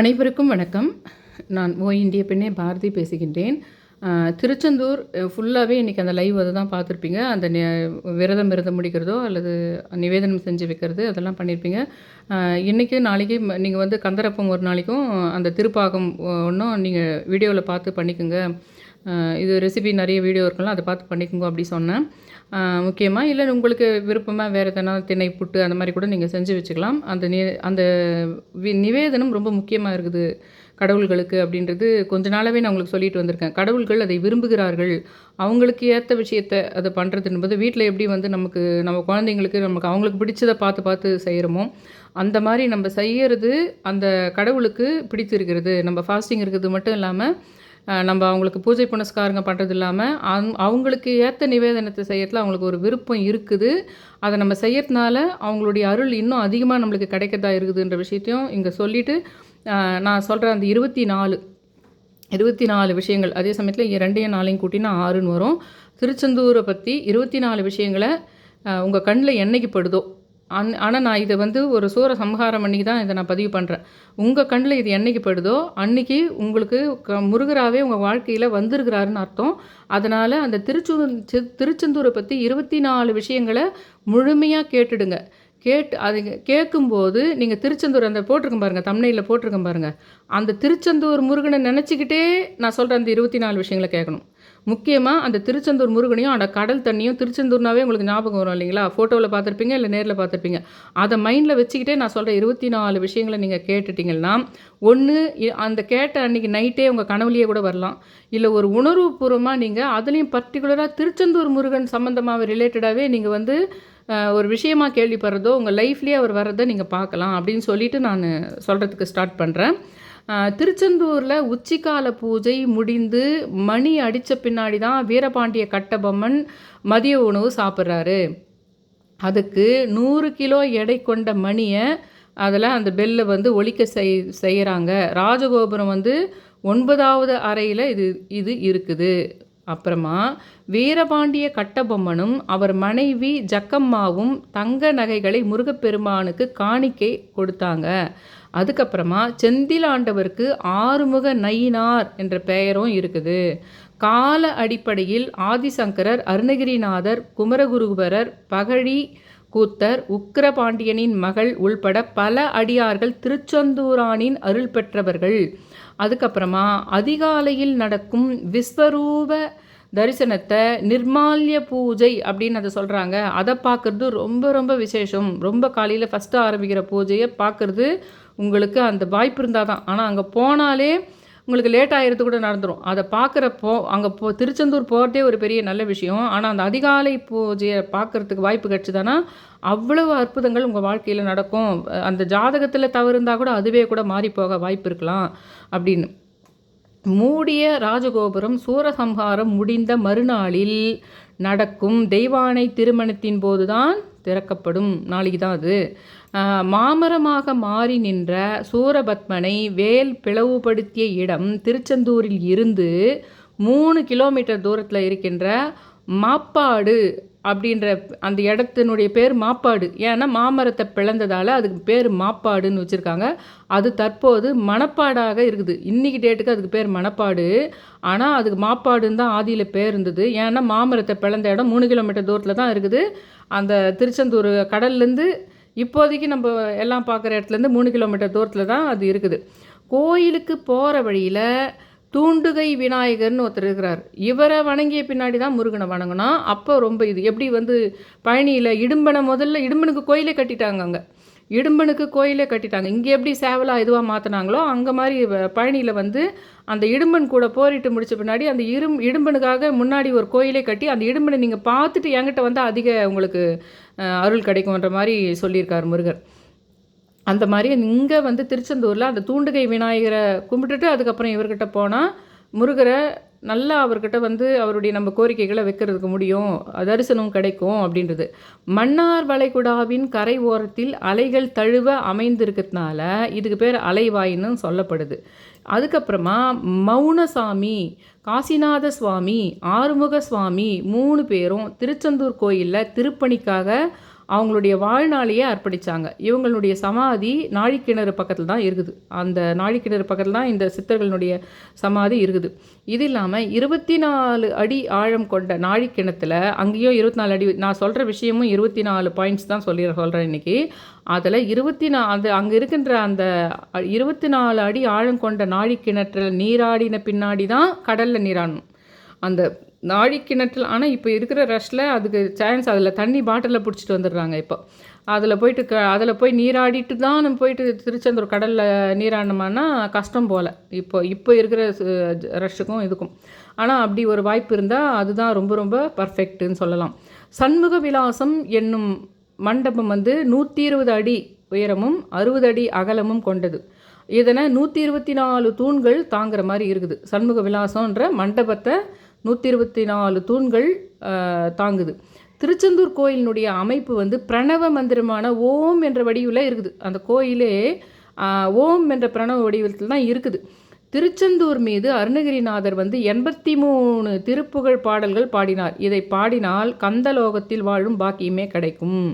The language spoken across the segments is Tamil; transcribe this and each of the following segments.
அனைவருக்கும் வணக்கம். நான் ஓ இந்திய பெண்ணே பாரதி பேசுகின்றேன். திருச்செந்தூர் ஃபுல்லாகவே இன்றைக்கி அந்த லைவ் அதை தான் பார்த்துருப்பீங்க. அந்த விரதம் விரதம் முடிக்கிறதோ அல்லது நிவேதனம் செஞ்சு வைக்கிறது அதெல்லாம் பண்ணியிருப்பீங்க இன்றைக்கி நாளைக்கு நீங்கள் வந்து கந்தரப்பம் ஒரு நாளைக்கும் அந்த திருப்பாகம் ஒன்றும் நீங்கள் வீடியோவில் பார்த்து பண்ணிக்கோங்க. இது ரெசிபி நிறைய வீடியோ இருக்கலாம் அதை பார்த்து பண்ணிக்கோங்க அப்படி சொன்னேன். முக்கியமாக இல்லை உங்களுக்கு விருப்பமாக வேறு எதனா திணை புட்டு அந்த மாதிரி கூட நீங்கள் செஞ்சு வச்சுக்கலாம். அந்த நி அந்த வி- நிவேதனம் ரொம்ப முக்கியமாக இருக்குது கடவுள்களுக்கு அப்படின்றது கொஞ்ச நாளாகவே நான் உங்களுக்கு சொல்லிட்டு வந்திருக்கேன். கடவுள்கள் அதை விரும்புகிறார்கள். அவங்களுக்கு ஏற்ற விஷயத்தை அதை பண்ணுறது என்பது வீட்டில் எப்படி வந்து நமக்கு நம்ம குழந்தைங்களுக்கு நமக்கு அவங்களுக்கு பிடிச்சதை பார்த்து பார்த்து செய்கிறோமோ அந்த மாதிரி நம்ம செய்கிறது அந்த கடவுளுக்கு பிடித்திருக்கிறது. நம்ம ஃபாஸ்டிங் இருக்கிறது மட்டும் இல்லாமல் நம்ம அவங்களுக்கு பூஜை புனஸ்காரங்க பண்ணுறது இல்லாமல் அங் அவங்களுக்கு ஏற்ற நிவேதனத்தை செய்யறதுல அவங்களுக்கு ஒரு விருப்பம் இருக்குது. அதை நம்ம செய்யறதுனால அவங்களுடைய அருள் இன்னும் அதிகமாக நம்மளுக்கு கிடைக்கிறதா இருக்குதுன்ற விஷயத்தையும் இங்கே சொல்லிவிட்டு நான் சொல்கிற அந்த இருபத்தி நாலு இருபத்தி நாலு விஷயங்கள் அதே சமயத்தில் ரெண்டையும் நாளையும் கூட்டினா ஆறுன்னு வரும். திருச்செந்தூரை பற்றி இருபத்தி நாலு விஷயங்களை உங்கள் கண்ணில் என்னைக்கு படுதோ அந் ஆனால் நான் இதை வந்து ஒரு சூர சம்ஹாரம் பண்ணி தான் இதை நான் பதிவு பண்ணுறேன் உங்கள் கண்ணில் இது என்னைக்கு படுதோ அன்னைக்கு உங்களுக்கு க முருகராகவே உங்கள் வாழ்க்கையில் வந்திருக்கிறாருன்னு அர்த்தம். அதனால் அந்த திருச்சூர் திருச்செந்தூரை பற்றி இருபத்தி நாலு விஷயங்களை முழுமையாக கேட்டுடுங்க. கேட்டு அது கேட்கும்போது நீங்கள் திருச்செந்தூர் அந்த போட்டிருக்கேன் பாருங்கள் தமிழையில் போட்டிருக்கேன் பாருங்கள் அந்த திருச்செந்தூர் முருகனை நினச்சிக்கிட்டே நான் சொல்கிற அந்த இருபத்தி நாலு விஷயங்களை கேட்கணும். முக்கியமாக அந்த திருச்செந்தூர் முருகனையும் அந்த கடல் தண்ணியும் திருச்செந்தூர்னாவே உங்களுக்கு ஞாபகம் வரும் இல்லைங்களா? ஃபோட்டோவில் பார்த்துருப்பீங்க இல்லை நேரில் பார்த்துருப்பீங்க? அதை மைண்டில் வச்சுக்கிட்டே நான் சொல்கிற இருபத்தி நாலு விஷயங்களை நீங்கள் கேட்டுட்டீங்கன்னா ஒன்று அந்த கேட்ட அன்றைக்கி நைட்டே உங்கள் கனவுலையே கூட வரலாம். இல்லை ஒரு உணர்வுபூர்வமாக நீங்கள் அதுலேயும் பர்டிகுலராக திருச்செந்தூர் முருகன் சம்மந்தமாக ரிலேட்டடாகவே நீங்கள் வந்து ஒரு விஷயமா கேள்விப்படுறதோ உங்கள் லைஃப்லேயே அவர் வர்றதை நீங்கள் பார்க்கலாம் அப்படின்னு சொல்லிட்டு நான் சொல்கிறதுக்கு ஸ்டார்ட் பண்ணுறேன் திருச்செந்தூரில் உச்சிக்கால பூஜை முடிந்து மணி அடித்த பின்னாடி தான் வீரபாண்டிய கட்டபொம்மன் மதிய உணவு சாப்பிட்றாரு. அதுக்கு நூறு கிலோ எடை கொண்ட மணியை அதில் அந்த பெல்லை வந்து ஒழிக்க செய் செய்கிறாங்க ராஜகோபுரம் வந்து ஒன்பதாவது அறையில் இது இது இருக்குது. அப்புறமா வீரபாண்டிய கட்டபொம்மனும் அவர் மனைவி ஜக்கம்மாவும் தங்க நகைகளை முருகப்பெருமானுக்கு காணிக்கை கொடுத்தாங்க. அதுக்கப்புறமா செந்திலாண்டவருக்கு ஆறுமுக நயினார் என்ற பெயரும் இருக்குது. கால அடிப்படையில் ஆதிசங்கரர் அருணகிரிநாதர் குமரகுருபரர் பகழி கூத்தர் உக்கிரபாண்டியனின் மகள் உள்பட பல அடியார்கள் திருச்செந்தூரானின் அருள் பெற்றவர்கள். அதுக்கப்புறமா அதிகாலையில் நடக்கும் விஸ்வரூப தரிசனத்தை நிர்மால்ய பூஜை அப்படின்னு அதை சொல்கிறாங்க அதை பார்க்குறது ரொம்ப ரொம்ப விசேஷம். ரொம்ப காலையில் ஃபஸ்ட்டு ஆரம்பிக்கிற பூஜையை பார்க்குறது உங்களுக்கு அந்த வாய்ப்பு இருந்தால் தான் ஆனால் அங்கே போனாலே உங்களுக்கு லேட் ஆகிறது கூட நடந்துடும் அதை பார்க்குறப்போ அங்கே போ திருச்செந்தூர் போகிறதே ஒரு பெரிய நல்ல விஷயம். ஆனால் அந்த அதிகாலை பூஜையை பார்க்குறதுக்கு வாய்ப்பு கிடச்சிதானா அவ்வளவு அற்புதங்கள் உங்கள் வாழ்க்கையில் நடக்கும். அந்த ஜாதகத்தில் தவறு இருந்தால் கூட அதுவே கூட மாறி போக வாய்ப்பு இருக்கலாம் அப்படின்னு. மூடிய ராஜகோபுரம் சூரசம்ஹாரம் முடிந்த மறுநாளில் நடக்கும் தெய்வானை திருமணத்தின் போதுதான் திறக்கப்படும். நாளைக்கு தான் அது. மாமரமாக மாறி நின்ற சூரபத்மனை வேல் பிளவுபடுத்திய இடம் திருச்செந்தூரில் இருந்து மூணு கிலோமீட்டர் தூரத்தில் இருக்கின்ற மாப்பாடு அப்படின்ற அந்த இடத்தினுடைய பேர் மாப்பாடு. ஏன்னா மாமரத்தை பிளந்ததால் அதுக்கு பேர் மாப்பாடுன்னு வச்சுருக்காங்க. அது தற்போது மணப்பாடாக இருக்குது. இன்னைக்கு டேட்டுக்கு அதுக்கு பேர் மணப்பாடு. ஆனால் அதுக்கு மாப்பாடுன்னு தான் ஆதியில் பேர் இருந்தது. ஏன்னா மாமரத்தை பிளந்த இடம் மூணு கிலோமீட்டர் தூரத்தில் தான் இருக்குது. அந்த திருச்செந்தூர் கடல்லேருந்து இப்போதைக்கு நம்ம எல்லாம் பார்க்குற இடத்துலேருந்து மூணு கிலோமீட்டர் தூரத்தில் தான் அது இருக்குது. கோயிலுக்கு போகிற வழியில் தூண்டுகை விநாயகர்னு ஒருத்தர் இருக்கிறார். இவரை வணங்கிய பின்னாடி தான் முருகனை வணங்கினோம் அப்போ ரொம்ப இது. எப்படி வந்து பழனியில் இடும்பனை முதல்ல இடும்பனுக்கு கோயிலே கட்டிட்டாங்க அங்கே. இடும்பனுக்கு கோயிலே கட்டிட்டாங்க. இங்கே எப்படி சேவலாக இதுவாக மாற்றினாங்களோ அங்கே மாதிரி பழனியில் வந்து அந்த இடும்பன் கூட போரிட்டு முடித்த பின்னாடி அந்த இரும் இடும்பனுக்காக முன்னாடி ஒரு கோயிலே கட்டி அந்த இடும்பனை நீங்கள் பார்த்துட்டு என்கிட்ட வந்து அதிக உங்களுக்கு அருள் கிடைக்கும்ன்ற மாதிரி சொல்லியிருக்கார் முருகர். அந்த மாதிரி இங்கே வந்து திருச்செந்தூரில் அந்த தூண்டுகை விநாயகரை கும்பிட்டுட்டு அதுக்கப்புறம் இவர்கிட்ட போனால் முருகரை நல்லா அவர்கிட்ட வந்து அவருடைய நம்ம கோரிக்கைகளை வைக்கிறதுக்கு முடியும் தரிசனம் கிடைக்கும் அப்படின்றது. மன்னார் வளைகுடாவின் கரை ஓரத்தில் அலைகள் தழுவ அமைந்திருக்கிறதுனால இதுக்கு பேர் அலைவாயின்னு சொல்லப்படுது. அதுக்கப்புறமா மௌனசாமி காசிநாத சுவாமி ஆறுமுக சுவாமி மூணு பேரும் திருச்செந்தூர் கோயிலில் திருப்பணிக்காக அவங்களுடைய வாழ்நாளையே அர்ப்பணித்தாங்க இவங்களுடைய சமாதி நாழிக்கிணறு பக்கத்தில் தான் இருக்குது. அந்த நாழிக்கிணறு பக்கத்தில் தான் இந்த சித்தர்களுடைய சமாதி இருக்குது. இது இல்லாமல் இருபத்தி நாலு அடி ஆழம் கொண்ட நாழிக்கிணத்துல அங்கேயும் இருபத்தி நாலு அடி நான் சொல்கிற விஷயமும் இருபத்தி நாலு பாயிண்ட்ஸ் தான் சொல்லி சொல்கிறேன் இன்றைக்கி அதில் இருபத்தி நா அது அங்கே இருக்கின்ற அந்த இருபத்தி நாலு அடி ஆழம் கொண்ட நாழிக்கிணற்றில் நீராடின பின்னாடி தான் கடலில் நீராடணும். அந்த நாழி கிணற்றில் ஆனால் இப்போ இருக்கிற ரஷ்ஷில் அதுக்கு சான்ஸ் அதில் தண்ணி பாட்டிலில் பிடிச்சிட்டு வந்துடுறாங்க இப்போ. அதில் போயிட்டு க அதில் போய் நீராடிட்டு தான் நம்ம போயிட்டு திருச்செந்தூர் கடலில் நீராடினோம்னா கஷ்டம் போல். இப்போ இப்போ இருக்கிற ரஷ்ஷுக்கும் இதுக்கும். ஆனால் அப்படி ஒரு வாய்ப்பு இருந்தால் அதுதான் ரொம்ப ரொம்ப பர்ஃபெக்ட்டுன்னு சொல்லலாம். சண்முக விலாசம் என்னும் மண்டபம் வந்து நூற்றி இருபது அடி உயரமும் அறுபது அடி அகலமும் கொண்டது. இதனை நூற்றி இருபத்தி நாலு தூண்கள் தாங்குற மாதிரி இருக்குது. சண்முக விலாசன்ற மண்டபத்தை நூற்றி இருபத்தி நாலு தூண்கள் தாங்குது. திருச்செந்தூர் கோயிலினுடைய அமைப்பு வந்து பிரணவ மந்திரமான ஓம் என்ற வடிவில் இருக்குது. அந்த கோயிலே ஓம் என்ற பிரணவ வடிவத்தில் தான் இருக்குது. திருச்செந்தூர் மீது அருணகிரிநாதர் வந்து எண்பத்தி மூணு திருப்புகழ் பாடல்கள் பாடினார். இதை பாடினால் கந்தலோகத்தில் வாழும் பாக்கியமே கிடைக்கும்.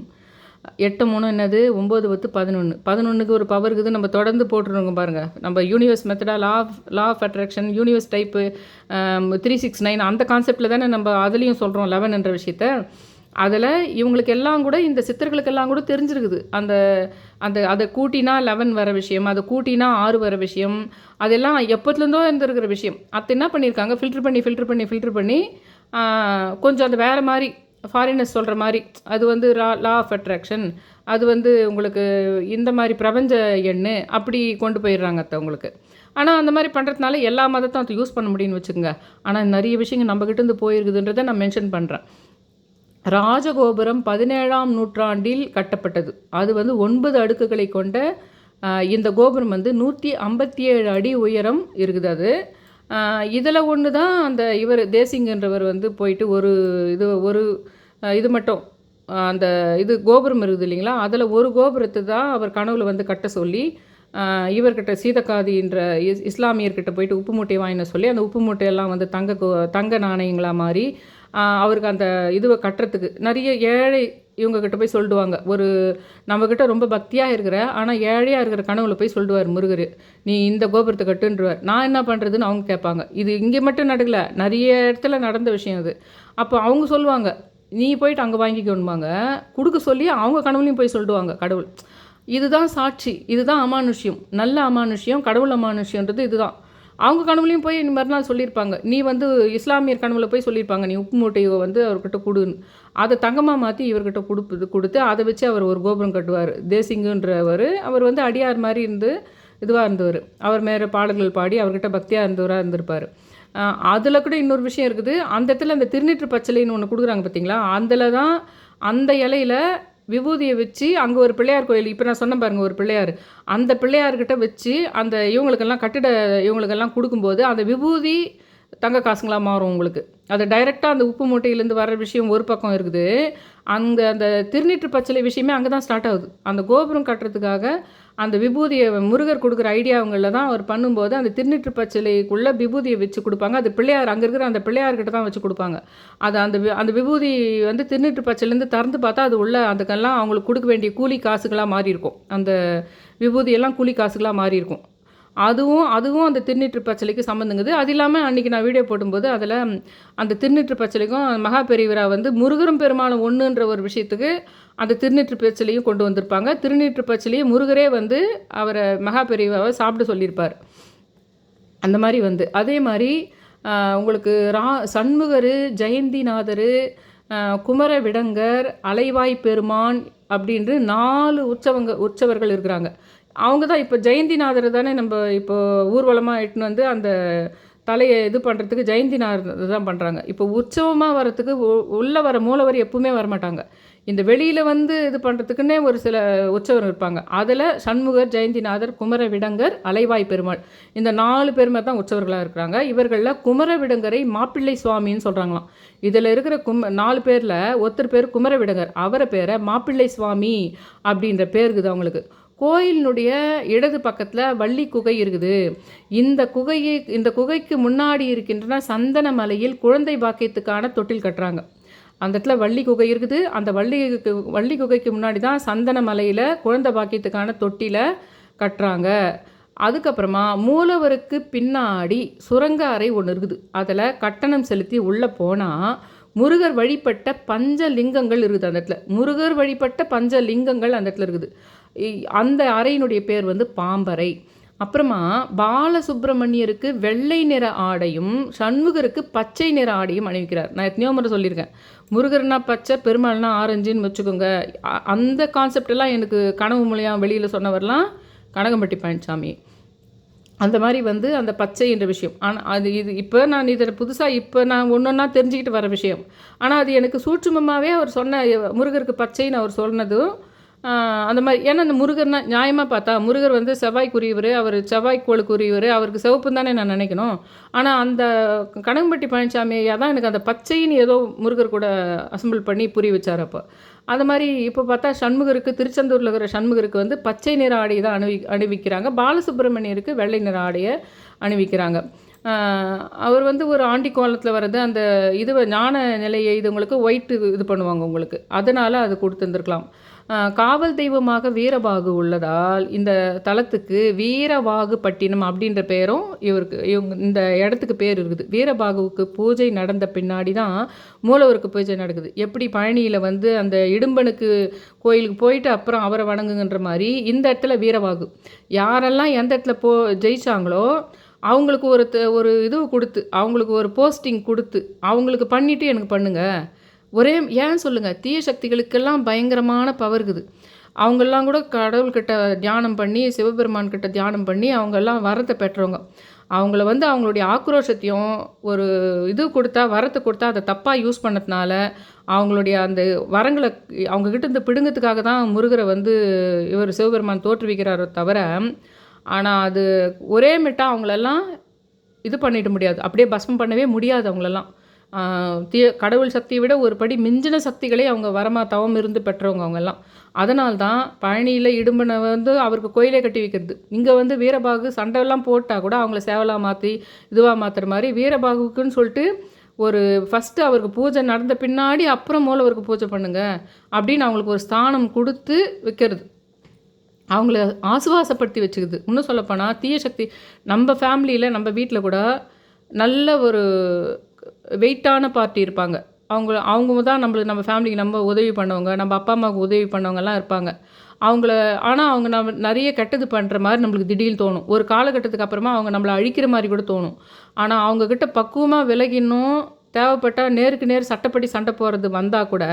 எட்டு மூணு என்னது? ஒம்பது பத்து பதினொன்று பதினொன்றுக்கு ஒரு பவர் இருக்குது. நம்ம தொடர்ந்து போட்டுருங்க பாருங்கள் நம்ம universe மெத்தடாக law of law of attraction universe type three six nine அந்த கான்செப்டில் தானே நம்ம அதுலேயும் சொல்கிறோம் லெவன் என்ற விஷயத்த. அதில் இவங்களுக்கு எல்லாம் கூட இந்த சித்தர்களுக்கெல்லாம் கூட தெரிஞ்சிருக்குது. அந்த அந்த அதை கூட்டினா லெவன் வர விஷயம் அதை கூட்டினா ஆறு வர விஷயம் அதெல்லாம் எப்போத்துலேருந்தோ இருந்திருக்கிற விஷயம். அதை என்ன பண்ணியிருக்காங்க? ஃபில்ட்ரு பண்ணி ஃபில்ட்ரு பண்ணி ஃபில்ட்ரு பண்ணி கொஞ்சம் அது வேறு மாதிரி ஃபாரினர்ஸ் சொல்கிற மாதிரி அது வந்து ரா லா ஆஃப் அட்ராக்ஷன் அது வந்து உங்களுக்கு இந்த மாதிரி பிரபஞ்ச எண்ணு அப்படி கொண்டு போயிடுறாங்க அத்தை உங்களுக்கு. ஆனால் அந்த மாதிரி பண்ணுறதுனால எல்லா மதத்தையும் அதை யூஸ் பண்ண முடியும்னு வச்சுக்கோங்க. ஆனால் நிறைய விஷயங்கள் நம்மக்கிட்டேருந்து போயிருக்குதுன்றதை நான் மென்ஷன் பண்ணுறேன் ராஜகோபுரம் பதினேழாம் நூற்றாண்டில் கட்டப்பட்டது. அது வந்து ஒன்பது அடுக்குகளை கொண்ட இந்த கோபுரம் வந்து நூற்றி ஐம்பத்தி ஏழு அடி உயரம் இருக்குது அது. இதில் ஒன்று தான் அந்த இவர் தேசிங்கன்றவர் வந்து போயிட்டு ஒரு இது ஒரு இது மட்டும். அந்த இது கோபுரம் இருக்குது இல்லைங்களா? அதில் ஒரு கோபுரத்தை தான் அவர் கனவுல வந்து கட்ட சொல்லி இவர்கிட்ட சீதக்காதின்ற இஸ் இஸ்லாமியர்கிட்ட போயிட்டு உப்பு மூட்டையை வாங்கின சொல்லி அந்த உப்பு மூட்டையெல்லாம் வந்து தங்க தங்க நாணயங்களாக மாறி அவருக்கு அந்த இதுவை கட்டுறதுக்கு நிறைய ஏழை இவங்கக்கிட்ட போய் சொல்லிடுவாங்க ஒரு நம்மக்கிட்ட ரொம்ப பக்தியாக இருக்கிற ஆனால் ஏழையாக இருக்கிற கனவுல போய் சொல்லிடுவார் முருகர். நீ இந்த கோபுரத்தை கட்டுன்றவர். நான் என்ன பண்ணுறதுன்னு அவங்க கேட்பாங்க. இது இங்கே மட்டும் நடக்கல. நிறைய இடத்துல நடந்த விஷயம் அது. அப்போ அவங்க சொல்லுவாங்க நீ போயிட்டு அங்கே வாங்கிக்கணுமாங்க கொடுக்க சொல்லி அவங்க கனவுலையும் போய் சொல்லிடுவாங்க கடவுள். இதுதான் சாட்சி. இதுதான் அமானுஷ்யம். நல்ல அமானுஷ்யம் கடவுள் அமானுஷ்யன்றது இதுதான். அவங்க கனவுலையும் போய் மறுநாள் சொல்லியிருப்பாங்க. நீ வந்து இஸ்லாமியர் கனவுல போய் சொல்லியிருப்பாங்க. நீ உப்பு மூட்டையை வந்து அவர்கிட்ட கொடுன்னு. அதை தங்கமாக மாற்றி இவர்கிட்ட கொடுப்பது கொடுத்து அதை வச்சு அவர் ஒரு கோபுரம் கட்டுவார். தேசிங்குன்றவர் அவர் வந்து அடியார் மாதிரி இருந்து இதுவாக இருந்தவர். அவர் மேலே பாடல்கள் பாடி அவர்கிட்ட பக்தியாக இருந்தவராக இருந்திருப்பார். அதில் கூட இன்னொரு விஷயம் இருக்குது. அந்த இடத்துல அந்த திருநீற்று பச்சலைன்னு ஒன்று கொடுக்குறாங்க பார்த்தீங்களா அதில் தான் அந்த இலையில் விபூதியை வச்சு அங்கே ஒரு பிள்ளையார் கோயில் இப்போ நான் சொன்ன பாருங்கள் ஒரு பிள்ளையார். அந்த பிள்ளையார்கிட்ட வச்சு அந்த இவங்களுக்கெல்லாம் கட்டிட இவங்களுக்கெல்லாம் கொடுக்கும்போது அந்த விபூதி தங்க காசுங்களாக மாறும் உங்களுக்கு. அது டைரெக்டாக அந்த உப்பு மூட்டையிலேருந்து வர விஷயம் ஒரு பக்கம் இருக்குது. அந்த அந்த திருநீற்று பச்சளை விஷயமே அங்கே தான் ஸ்டார்ட் ஆகுது. அந்த கோபுரம் கட்டுறதுக்காக அந்த விபூதியை முருகர் கொடுக்குற ஐடியாவுங்களில் தான் அவர் பண்ணும்போது அந்த திருநீற்று பச்சளைக்குள்ளே விபூதியை வச்சு கொடுப்பாங்க. அது பிள்ளையார் அங்கே இருக்கிற அந்த பிள்ளையார்கிட்ட தான் வச்சு கொடுப்பாங்க. அது அந்த அந்த விபூதி வந்து திருநீற்று பச்சைலேருந்து திறந்து பார்த்தா அது உள்ள அதுக்கெல்லாம் அவங்களுக்கு கொடுக்க வேண்டிய கூலி காசுகளாக மாறி இருக்கும் அந்த விபூதியெல்லாம் கூலி காசுகளாக மாறி இருக்கும் அதுவும் அதுவும் அந்த திருநீற்று பச்சலைக்கு சம்மந்தங்குது அது இல்லாமல் அன்றைக்கி நான் வீடியோ போடும்போது அதில் அந்த திருநீற்று பச்சலைக்கும் மகா பெரியவரா வந்து முருகரும் பெருமாளும் ஒன்றுன்ற ஒரு விஷயத்துக்கு அந்த திருநீற்று பச்சலையும் கொண்டு வந்திருப்பாங்க. திருநீற்று பச்சளையை முருகரே வந்து அவரை மகா பெரியவாவை சாப்பிட சொல்லியிருப்பார். அந்த மாதிரி வந்து. அதே மாதிரி உங்களுக்கு ரா சண்முகர் ஜெயந்திநாதர் குமர விடங்கர் அலைவாய் பெருமான் அப்படின்று நாலு உற்சவங்க உற்சவர்கள் இருக்கிறாங்க. அவங்க தான் இப்போ ஜெயந்திநாதர் தானே நம்ம இப்போ ஊர்வலமாக இட்டுன்னு வந்து அந்த தலையை இது பண்ணுறதுக்கு ஜெயந்திநாதர் தான் பண்ணுறாங்க இப்போ உற்சவமாக வரத்துக்கு உள்ளே வர மூலவர் எப்பவுமே வரமாட்டாங்க. இந்த வெளியில் வந்து இது பண்ணுறதுக்குன்னே ஒரு சில உற்சவர் இருப்பாங்க. அதில் சண்முகர் ஜெயந்திநாதர் குமர விடங்கர் அலைவாய் பெருமாள். இந்த நாலு பேருமே தான் உற்சவர்களாக இருக்கிறாங்க. இவர்களில் குமர விடங்கரை மாப்பிள்ளை சுவாமின்னு சொல்கிறாங்களாம் இதில் இருக்கிற கும் நாலு பேரில் ஒருத்தர் பேர் குமர விடங்கர் அவரை பேரை மாப்பிள்ளை சுவாமி அப்படின்ற பேர் இருக்குது அவங்களுக்கு. கோயிலினுடைய இடது பக்கத்தில் வள்ளி குகை இருக்குது. இந்த குகையை இந்த குகைக்கு முன்னாடி இருக்கின்றன சந்தன மலையில் குழந்தை பாக்கியத்துக்கான தொட்டில் கட்டுறாங்க. அந்த இடத்துல வள்ளி குகை இருக்குது. அந்த வள்ளி வள்ளி குகைக்கு முன்னாடி தான் சந்தன மலையில் குழந்தை பாக்கியத்துக்கான தொட்டில கட்டுறாங்க. அதுக்கப்புறமா மூலவருக்கு பின்னாடி சுரங்க அறை ஒன்று இருக்குது. அதில் கட்டணம் செலுத்தி உள்ளே போனால் முருகர் வழிபட்ட பஞ்ச லிங்கங்கள் இருக்குது அந்த இடத்துல. முருகர் வழிபட்ட பஞ்ச லிங்கங்கள் அந்த இடத்துல இருக்குது. அந்த அறையினுடைய பேர் வந்து பாம்பறை. அப்புறமா பாலசுப்ரமணியருக்கு வெள்ளை நிற ஆடையும் சண்முகருக்கு பச்சை நிற ஆடையும் அணிவிக்கிறார். நான் எத்தனையோ முறை சொல்லியிருக்கேன். முருகர்னா பச்சை பெருமாள்னா ஆரஞ்சுன்னு வச்சுக்கோங்க. அ- அந்த கான்செப்ட் எல்லாம் எனக்கு கனவு மூலியம் வெளியில் சொன்னவர்லாம் கனகம்பட்டி பழனிசாமி அந்த மாதிரி வந்து அந்த பச்சை என்ற விஷயம். ஆனால் அது இது இப்போ நான் இதில் புதுசாக இப்போ நான் ஒன்று ஒன்றா தெரிஞ்சுக்கிட்டு வர விஷயம். ஆனால் அது எனக்கு சூட்சுமமாகவே அவர் சொன்ன முருகருக்கு பச்சைன்னு அவர் சொன்னதும் அந்த மாதிரி. ஏன்னா அந்த முருகர்னா நியாயமாக பார்த்தா முருகர் வந்து செவ்வாய்க்குரியவர் அவர் செவ்வாய்க்கோளுக்குரியவர் அவருக்கு சிவப்பு தானே நான் நினைக்கணும். ஆனால் அந்த கனகம்பட்டி பழனிசாமியை தான் எனக்கு அந்த பச்சைன்னு ஏதோ முருகர் கூட அசம்பிள் பண்ணி புரிய வச்சார் அப்போ. அந்த மாதிரி இப்போ பார்த்தா சண்முகருக்கு திருச்செந்தூரில் இருக்கிற சண்முகருக்கு வந்து பச்சை நிற ஆடையை தான் அணிவி அணிவிக்கிறாங்க. பாலசுப்ரமணியருக்கு வெள்ளை நிற ஆடையை அணிவிக்கிறாங்க. அவர் வந்து ஒரு ஆண்டி கோலத்தில் வர்றது அந்த இது ஞான நிலையை இது உங்களுக்கு ஒயிட்டு இது பண்ணுவாங்க உங்களுக்கு. அதனால் அது கொடுத்துருந்துருக்கலாம். காவல் தெய்வமாக வீரபாகு உள்ளதால் இந்த தலத்துக்கு வீரபாகு பட்டினம் அப்படின்ற பேரும் இவருக்கு இவங்க இந்த இடத்துக்கு பேர் இருக்குது. வீரபாகுவுக்கு பூஜை நடந்த பின்னாடி தான் மூலவருக்கு பூஜை நடக்குது. எப்படி பழனியில் வந்து அந்த இடும்பனுக்கு கோயிலுக்கு போயிட்டு அப்புறம் அவரை வணங்குங்கன்ற மாதிரி இந்த இடத்துல வீரபாகு. யாரெல்லாம் எந்த இடத்துல போ ஜெயிச்சாங்களோ அவங்களுக்கு ஒரு த- ஒரு இது கொடுத்து அவங்களுக்கு ஒரு போஸ்டிங் கொடுத்து அவங்களுக்கு பண்ணிவிட்டு எனக்கு பண்ணுங்கள் ஒரே ஏன் சொல்லுங்கள் தீய சக்திகளுக்கெல்லாம் பயங்கரமான பவர் இருக்குது. அவங்கெல்லாம் கூட கடவுள்கிட்ட தியானம் பண்ணி சிவபெருமான் கிட்ட தியானம் பண்ணி அவங்கெல்லாம் வரத்தை பெற்றவங்க. அவங்கள வந்து அவங்களுடைய ஆக்ரோஷத்தையும் ஒரு இது கொடுத்தா வரத்தை கொடுத்தா அதை தப்பாக யூஸ் பண்ணதுனால அவங்களுடைய அந்த வரங்களை அவங்கக்கிட்ட இருந்து பிடுங்கிறதுக்காக தான் முருகரை வந்து இவர் சிவபெருமான் தோற்றுவிக்கிறாரோ தவிர ஆனால் அது ஒரே மிட்டா அவங்களெல்லாம் இது பண்ணிட முடியாது. அப்படியே பஸ்மம் பண்ணவே முடியாது அவங்களெல்லாம். தீ கடவுள் சக்தியை விட ஒரு படி மிஞ்சின சக்திகளே அவங்க வரமா தவம் இருந்து பெற்றவங்க அவங்கெல்லாம். அதனால தான் பழனியில் இடும்பனை வந்து அவருக்கு கோயிலே கட்டி வைக்கிறது. இங்கே வந்து வீரபாகு சண்டையெல்லாம் போட்டால் கூட அவங்கள சேவலாக மாற்றி இதுவாக மாற்றுற மாதிரி வீரபாகுக்குன்னு சொல்லிட்டு ஒரு ஃபஸ்ட்டு அவருக்கு பூஜை நடந்த பின்னாடி அப்புறம் மூலவருக்கு பூஜை பண்ணுங்க அப்படின்னு அவங்களுக்கு ஒரு ஸ்தானம் கொடுத்து வைக்கிறது. அவங்கள ஆசுவாசப்படுத்தி வச்சுக்குது. இன்னும் சொல்லப்போனால் தீய சக்தி நம்ம ஃபேமிலியில் நம்ம வீட்டில் கூட நல்ல ஒரு வெயிட்டான பார்ட்டி இருப்பாங்க. அவங்க அவங்க தான் நம்மளுக்கு நம்ம ஃபேமிலிக்கு நம்ம உதவி பண்ணவங்க நம்ம அப்பா அம்மாவுக்கு உதவி பண்ணவங்கலாம் இருப்பாங்க. அவங்கள ஆனால் அவங்க நம்ம நிறைய கெட்டது பண்ணுற மாதிரி நம்மளுக்கு திடீர்னு தோணும். ஒரு காலகட்டத்துக்கு அப்புறமா அவங்க நம்மளை அழிக்கிற மாதிரி கூட தோணும். ஆனால் அவங்கக்கிட்ட பக்குவமாக விலகினும் தேவைப்பட்டால் நேருக்கு நேர் சட்டப்படி சண்டை போகிறது வந்தால் கூட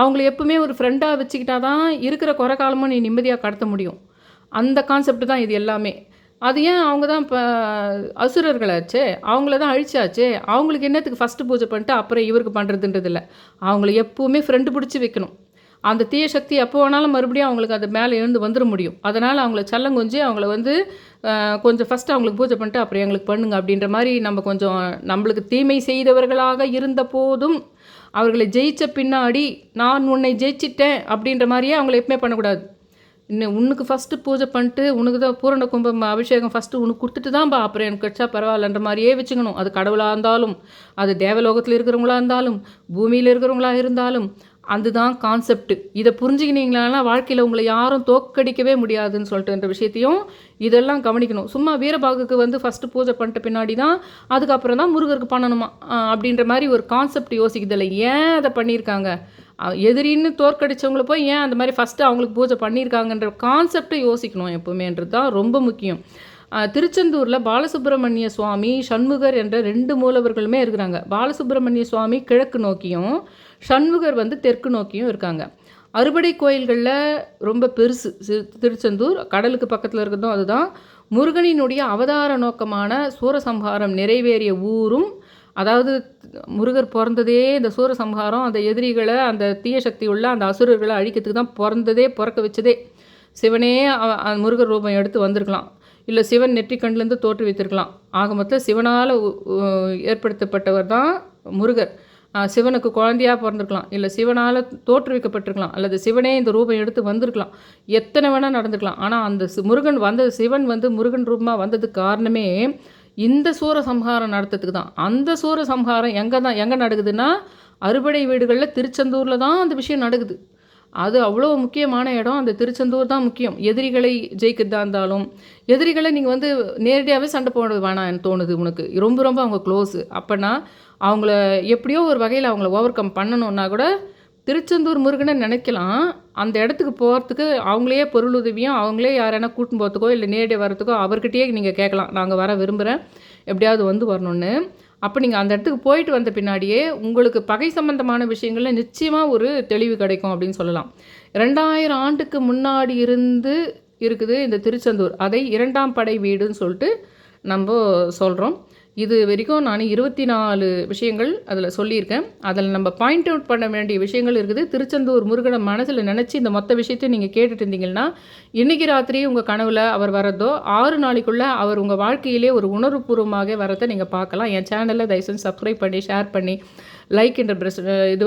அவங்கள எப்பவுமே ஒரு ஃப்ரெண்டாக வச்சுக்கிட்டா தான் இருக்கிற குறை காலமும் நீ நிம்மதியாக கடத்த முடியும். அந்த கான்செப்ட் தான் இது எல்லாமே. அது ஏன் அவங்க தான் இப்போ அசுரர்களாச்சே அவங்கள தான் அழிச்சாச்சே அவங்களுக்கு என்னத்துக்கு ஃபஸ்ட்டு பூஜை பண்ணிட்டு அப்புறம் இவருக்கு பண்ணுறதுன்றது இல்லை. அவங்கள எப்போவுமே ஃப்ரெண்டு பிடிச்சி வைக்கணும். அந்த தீய சக்தி எப்போ வேணாலும் மறுபடியும் அவங்களுக்கு அது மேலே எழுந்து வந்துட முடியும். அதனால் அவங்கள செல்லங்கொஞ்சி அவங்கள வந்து கொஞ்சம் ஃபஸ்ட்டு அவங்களுக்கு பூஜை பண்ணிட்டு அப்புறம் எங்களுக்கு பண்ணுங்க அப்படின்ற மாதிரி நம்ம கொஞ்சம் நம்மளுக்கு தீமை செய்தவர்களாக இருந்த போதும் அவர்களை ஜெயித்த பின்னாடி நான் உன்னை ஜெயிச்சிட்டேன் அப்படின்ற மாதிரியே அவங்கள எப்பவுமே பண்ணக்கூடாது. இன்னும் உனக்கு ஃபஸ்ட்டு பூஜை பண்ணிட்டு உனக்கு தான் பூரண கும்பம் அபிஷேகம் ஃபஸ்ட்டு உனக்கு கொடுத்துட்டு தான் பா அப்புறம் எனக்கு கிடைச்சா பரவாயில்லன்ற மாதிரியே வச்சுக்கணும். அது கடவுளாக இருந்தாலும் அது தேவலோகத்தில் இருக்கிறவங்களா இருந்தாலும் பூமியில் இருக்கிறவங்களா இருந்தாலும் அதுதான் கான்செப்ட் இதை புரிஞ்சுக்கினீங்களா வாழ்க்கையில் உங்களை யாரும் தோக்கடிக்கவே முடியாதுன்னு சொல்லிட்டுன்ற விஷயத்தையும் இதெல்லாம் கவனிக்கணும். சும்மா வீரபாகுக்கு வந்து ஃபஸ்ட்டு பூஜை பண்ணிட்ட பின்னாடி தான் அதுக்கப்புறம் தான் முருகருக்கு பண்ணணுமா? அப்படின்ற மாதிரி ஒரு கான்செப்ட் யோசிக்கிறதில்ல ஏன் அதை பண்ணியிருக்காங்க? எதிரின்னு தோற்கடிச்சவங்கள போய் ஏன் அந்த மாதிரி ஃபஸ்ட்டு அவங்களுக்கு பூஜை பண்ணியிருக்காங்கன்ற கான்செப்டை யோசிக்கணும் எப்போவுமேன்றது தான் ரொம்ப முக்கியம். திருச்செந்தூரில் பாலசுப்ரமணிய சுவாமி சண்முகர் என்ற ரெண்டு மூலவர்களுமே இருக்கிறாங்க. பாலசுப்ரமணிய சுவாமி கிழக்கு நோக்கியும் சண்முகர் வந்து தெற்கு நோக்கியும் இருக்காங்க. அறுபடை கோயில்களில் ரொம்ப பெருசு. சி- திருச்செந்தூர் கடலுக்கு பக்கத்தில் இருக்கிறதும் அதுதான். முருகனினுடைய அவதார நோக்கமான சூரசம்ஹாரம் நிறைவேறிய ஊரும் அதாவது முருகர் பிறந்ததே இந்த சூரசம்ஹாரம் அந்த எதிரிகளை அந்த தீய சக்தி உள்ள அந்த அசுரர்களை அழிக்கிறதுக்கு தான் பிறந்ததே பிறக்க வச்சதே. சிவனே அவ- அந்த முருகர் ரூபம் எடுத்து வந்திருக்கலாம். இல்லை சிவன் நெற்றிக்கண்லேருந்து தோற்றுவித்திருக்கலாம் ஆக மொத்தம் சிவனால் ஏற்படுத்தப்பட்டவர் தான் முருகர். சிவனுக்கு குழந்தையாக பிறந்திருக்கலாம். இல்லை சிவனால் தோற்றுவிக்கப்பட்டிருக்கலாம் அல்லது சிவனே இந்த ரூபம் எடுத்து வந்திருக்கலாம். எத்தனை வேணால் நடந்திருக்கலாம் ஆனால் அந்த முருகன் வந்த சிவன் வந்து முருகன் ரூபமாக வந்ததுக்கு காரணமே இந்த சூர சம்ஹாரம் நடத்துறதுக்கு தான். அந்த சூர சம்ஹாரம் எங்கே தான் எங்கே நடக்குதுன்னா அறுபடை வீடுகளில் திருச்செந்தூரில் தான் அந்த விஷயம் நடக்குது. அது அவ்வளோ முக்கியமான இடம். அந்த திருச்செந்தூர் தான் முக்கியம். எதிரிகளை ஜெயிக்கிறதா இருந்தாலும் எதிரிகளை நீங்கள் வந்து நேரடியாகவே சண்டை போடுறது வேணாம் தோணுது உனக்கு. ரொம்ப ரொம்ப அவங்க க்ளோஸு அப்போனா அவங்கள எப்படியோ ஒரு வகையில் அவங்கள ஓவர் கம் பண்ணணுன்னா கூட திருச்செந்தூர் முருகனை நினைக்கலாம். அந்த இடத்துக்கு போகிறதுக்கு அவங்களே பொருள் உதவியும் அவங்களே யாரைனா கூட்டின்னு போகிறதுக்கோ இல்லை நேரடியாக வரத்துக்கோ அவர்கிட்டயே நீங்கள் கேட்கலாம். நாங்கள் வர விரும்புகிறேன் எப்படியாவது வந்து வரணும்னு. அப்போ நீங்கள் அந்த இடத்துக்கு போயிட்டு வந்த பின்னாடியே உங்களுக்கு பகை சம்பந்தமான விஷயங்களில் நிச்சயமாக ஒரு தெளிவு கிடைக்கும் அப்படின்னு சொல்லலாம். ரெண்டாயிரம் ஆண்டுக்கு முன்னாடி இருந்து இருக்குது இந்த திருச்செந்தூர். அதை இரண்டாம் படை வீடுன்னு சொல்லிட்டு நம்ம சொல்கிறோம் இது வரைக்கும் நான் இருபத்தி நாலு விஷயங்கள் அதில் சொல்லியிருக்கேன். அதில் நம்ம பாயிண்ட் அவுட் பண்ண வேண்டிய விஷயங்கள் இருக்குது. திருச்செந்தூர் முருகனை மனசில் நினச்சி இந்த மொத்த விஷயத்தையும் நீங்கள் கேட்டுட்டு இருந்தீங்கன்னா இன்றைக்கி ராத்திரி உங்கள் கனவில் அவர் வரதோ ஆறு நாளைக்குள்ளே அவர் உங்கள் வாழ்க்கையிலே ஒரு உணர்வுபூர்வமாக வரதை நீங்கள் பார்க்கலாம். என் சேனலில் தயவுசெய்து சப்ஸ்கிரைப் பண்ணி ஷேர் பண்ணி லைக் என்ற ப்ரெஸ் இது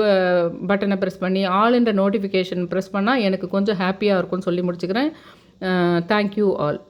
பட்டனை ப்ரெஸ் பண்ணி ஆல் என்ற நோட்டிஃபிகேஷன் ப்ரெஸ் பண்ணால் எனக்கு கொஞ்சம் ஹாப்பியாக இருக்கும்னு சொல்லி முடிச்சுக்கிறேன். Thank you all